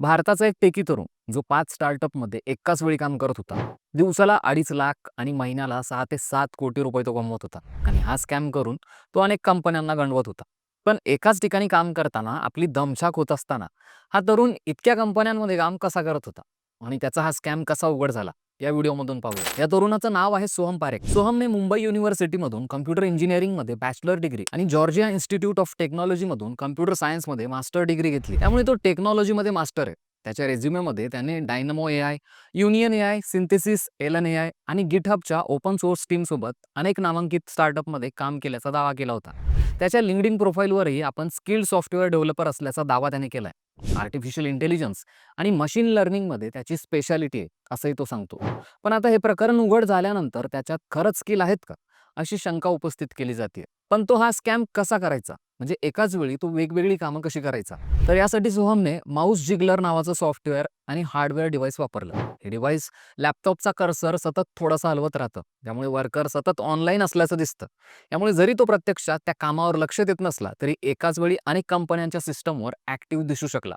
भारताचा एक टेकी तरुण जो पाच स्टार्टअपमध्ये एकाच वेळी काम करत होता दिवसाला अडीच लाख आणि महिन्याला सहा ते सात कोटी रुपये तो कमवत होता. आणि हा स्कॅम करून तो अनेक कंपन्यांना गंडवत होता. पण एकाच ठिकाणी काम करताना आपली दमछाक होत असताना हा तरुण इतक्या कंपन्यांमध्ये काम कसा करत होता? आणि त्याचा हा स्कॅम कसा उघड झाला? या व्हिडिओमधून पाहूया. या तरुणाचं नाव आहे सोहम पारेख. सोहमने मुंबई युनिव्हर्सिटीमधून कम्प्युटर इंजिनिअरिंगमध्ये बॅचलर डिग्री आणि जॉर्जिया इन्स्टिट्यूट ऑफ टेक्नॉलॉजीमधून कम्प्युटर सायन्समध्ये मास्टर डिग्री घेतली. त्यामुळे तो टेक्नॉलॉजीमध्ये मास्टर आहे. त्याच्या रेझ्युमेमध्ये त्याने Dynamo A I Union A I Synthesis L N A I आणि गिटहबच्या ओपन सोर्स टीमसोबत अनेक नामांकित स्टार्टअपमध्ये काम केल्याचा दावा केला होता. त्याच्या लिंकडिन प्रोफाईलवरही आपण स्किल्ड सॉफ्टवेअर डेव्हलपर असल्याचा दावा त्याने केलाय. आर्टिफिशियल इंटेलिजन्स आणि मशीन लर्निंगमध्ये त्याची स्पेशालिटी आहे असंही तो सांगतो. पण आता हे प्रकरण उघड झाल्यानंतर त्याच्यात खरंच स्किल आहेत का अशी शंका उपस्थित केली जाते पण तो हा स्कॅम कसा करायचा? म्हणजे एकाच वेळी तो वेगवेगळी कामं कशी करायचा? तर यासाठी सोहमने माऊस जिगलर नावाचं सॉफ्टवेअर आणि हार्डवेअर डिव्हाइस वापरलं. हे डिव्हाइस लॅपटॉपचा कर्सर सतत थोडासा हलवत राहतं. त्यामुळे वर्कर सतत ऑनलाईन असल्याचं दिसतं. त्यामुळे जरी तो प्रत्यक्षात त्या कामावर लक्ष देत नसला तरी एकाच वेळी अनेक कंपन्यांच्या सिस्टमवर ऍक्टिव्ह दिसू शकला.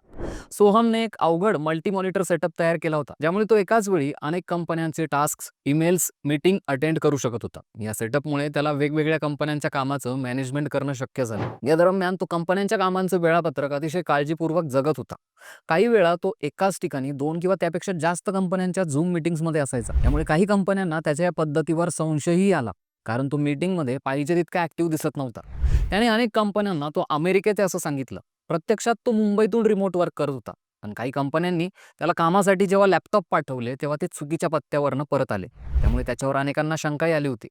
सोहमने एक अवघड मल्टी मॉनिटर सेटअप तयार केला होता. ज्यामुळे तो एकाच वेळी अनेक कंपन्यांचे टास्क ईमेल्स मीटिंग अटेंड करू शकत होता. या सेटअपमुळे त्याला वेगवेगळ्या कंपन्यांच्या कामात कामाचं मॅनेजमेंट करणं शक्य झालं. या दरम्यान तो कंपन्यांच्या कामांचं वेळापत्रक अतिशय काळजीपूर्वक जगत होता. काही वेळा तो एकाच ठिकाणी दोन किंवा त्यापेक्षा जास्त कंपन्यांच्या झूम मीटिंग्समध्ये असायचा. त्यामुळे काही कंपन्यांना त्याच्या या पद्धतीवर संशयही आला. कारण तो मीटिंगमध्ये पाहिजे तितका ऍक्टिव्ह दिसत नव्हता. त्याने अनेक कंपन्यांना तो अमेरिकेत असं सांगितलं. प्रत्यक्षात तो मुंबईतून रिमोट वर्क करत होता. पण काही कंपन्यांनी त्याला कामासाठी जेव्हा लॅपटॉप पाठवले तेव्हा ते चुकीच्या पत्त्यावरनं परत आले. त्यामुळे त्याच्यावर अनेकांना शंकाही आली होती.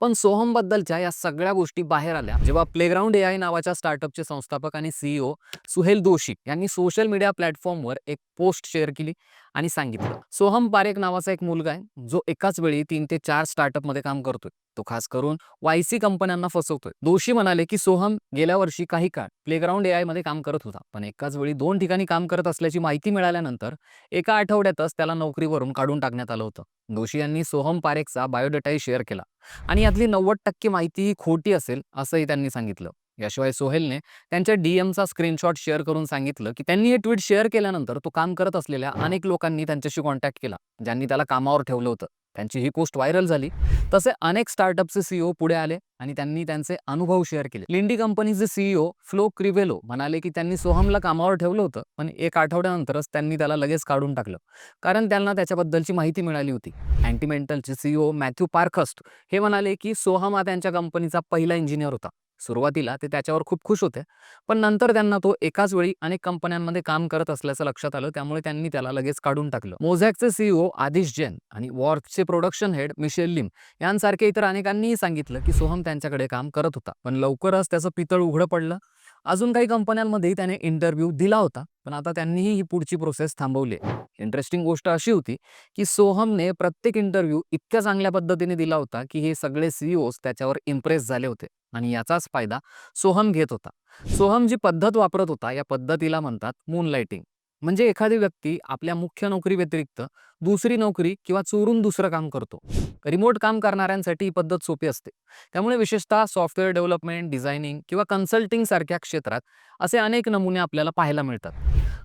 पण सोहमबद्दलच्या या सगळ्या गोष्टी बाहेर आल्या. जेव्हा प्लेग्राऊंड ए आय नावाच्या स्टार्टअपचे संस्थापक आणि सीईओ सुहेल दोशी यांनी सोशल मीडिया प्लॅटफॉर्मवर एक पोस्ट शेअर केली आणि सांगितलं सोहम पारेख नावाचा एक मुलगा आहे जो एकाच वेळी तीन ते चार स्टार्टअपमध्ये काम करतोय. तो खास करून वायसी कंपन्यांना फसवतोय. दोषी म्हणाले की सोहम गेल्या वर्षी काही काळ प्लेग्राऊंड ए मध्ये काम करत होता पण एकाच वेळी दोन ठिकाणी काम करत असल्याची माहिती मिळाल्यानंतर एका आठवड्यातच त्याला नोकरीवरून काढून टाकण्यात आलं होतं. दोषी यांनी सोहम पारेखचा बायोडेटाही शेअर केला. आणि यातली नव्वद टक्के माहिती ही खोटी असेल असंही त्यांनी सांगितलं. याशिवाय सोहेलने त्यांच्या डीएमचा स्क्रीनशॉट शेअर करून सांगितलं की त्यांनी हे ट्विट शेअर केल्यानंतर तो काम करत असलेल्या अनेक लोकांनी त्यांच्याशी कॉन्टॅक्ट केला ज्यांनी त्याला कामावर ठेवलं होतं. त्यांची ही पोस्ट व्हायरल झाली. तसे अनेक स्टार्टअपचे सीईओ पुढे आले आणि त्यांनी त्यांचे अनुभव शेअर केले. लिंडी कंपनीचे सीईओ फ्लो क्रिवेलो म्हणाले की त्यांनी सोहमला कामावर ठेवलं होतं पण एक आठवड्यानंतरच त्यांनी त्याला लगेच काढून टाकलं. कारण त्यांना त्याच्याबद्दलची माहिती मिळाली होती. अँटीमेंटलचे सीईओ मॅथ्यू पार्खस्ट हे म्हणाले की सोहम हा त्यांच्या कंपनीचा पहिला इंजिनियर होता. सुरुवातीला ते त्याच्यावर खूप खुश होते. पण नंतर त्यांना तो एकाच वेळी अनेक कंपन्यांमध्ये काम करत असल्याचं लक्षात आलं. त्यामुळे त्यांनी त्याला लगेच काढून टाकलं. मोझॅकचे सीईओ आदिश जैन आणि वॉर्फचे प्रोडक्शन हेड मिशेल लिम यांसारखे इतर अनेकांनीही सांगितलं की सोहम त्यांच्याकडे काम करत होता. पण लवकरच त्याचं पितळ उघडं पडलं. अजून काही कंपन्यांमध्ये त्याने इंटरव्ह्यू दिला होता. पण आता त्यांनीही ही पुढची प्रोसेस थांबवली इंटरेस्टिंग गोष्ट अशी होती की सोहमने प्रत्येक इंटरव्ह्यू इतक्या चांगल्या पद्धतीने दिला होता की हे सगळे सीईओज त्याच्यावर इम्प्रेस झाले होते. आणि याचाच फायदा सोहम घेत होता. सोहम जी पद्धत वापरत होता या पद्धतीला म्हणतात मून लाइटिंग म्हणजे एखादी व्यक्ती आपल्या मुख्य नोकरी व्यतिरिक्त दुसरी नोकरी किंवा चोरून दुसरं काम करतो. रिमोट काम करणाऱ्यांसाठी ही पद्धत सोपी असते. त्यामुळे विशेषतः सॉफ्टवेअर डेव्हलपमेंट डिझायनिंग किंवा कन्सल्टिंग सारख्या क्षेत्रात असे अनेक नमुने आपल्याला पाहायला मिळतात.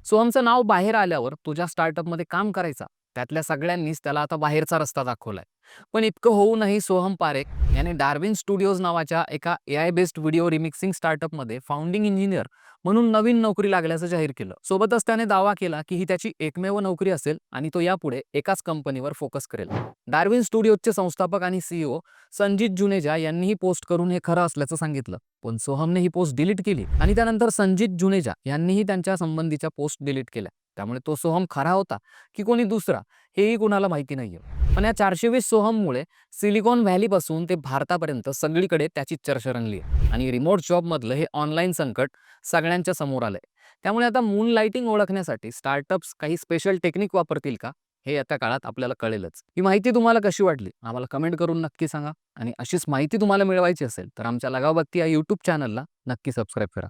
सोहमचं नाव बाहेर आल्यावर तुझ्या स्टार्टअपमध्ये काम करायचा त्यातल्या सगळ्यांनीच त्याला आता बाहेरचा रस्ता दाखवलाय. पण इतकं होऊनही सोहम पारेख. याने डार्विन स्टुडिओज नावाच्या एका A I based video remixing स्टार्टअपमध्ये founding engineer म्हणून नवीन नोकरी लागल्याचं जाहीर केलं. सोबतच त्याने दावा केला की ही त्याची एकमेव नोकरी असेल आणि तो यापुढे एकाच कंपनीवर फोकस करेल. डार्विन स्टुडिओजचे संस्थापक आणि सीईओ संजित जुनेजा यांनी ही पोस्ट करून हे खरं असल्याचं सांगितलं. पण सोहमने ही पोस्ट डिलीट केली आणि त्यानंतर संजित जुनेजा यांनीही त्यांच्या संबंधीच्या पोस्ट डिलीट केल्या. त्यामुळे तो सोहम खरा होता की कोणी दुसरा हेही कुणाला माहिती नाहीये. पण या चारशे वीस सोहममुळे सिलिकॉन व्हॅलीपासून ते भारतापर्यंत सगळीकडे त्याची चर्चा रंगली आणि रिमोट जॉबमधलं हे ऑनलाईन संकट सगळ्यांच्या समोर आलंय. त्यामुळे आता मून लाईटिंग ओळखण्यासाठी स्टार्टअप्स काही स्पेशल टेक्निक वापरतील का हे आता काळात आपल्याला कळेलच. ही माहिती तुम्हाला कशी वाटली? आम्हाला कमेंट करून नक्की सांगा आणि अशीच माहिती तुम्हाला मिळवायची असेल तर आमच्या लगावबत्ती या यूट्यूब चॅनलला नक्की सबस्क्राईब करा.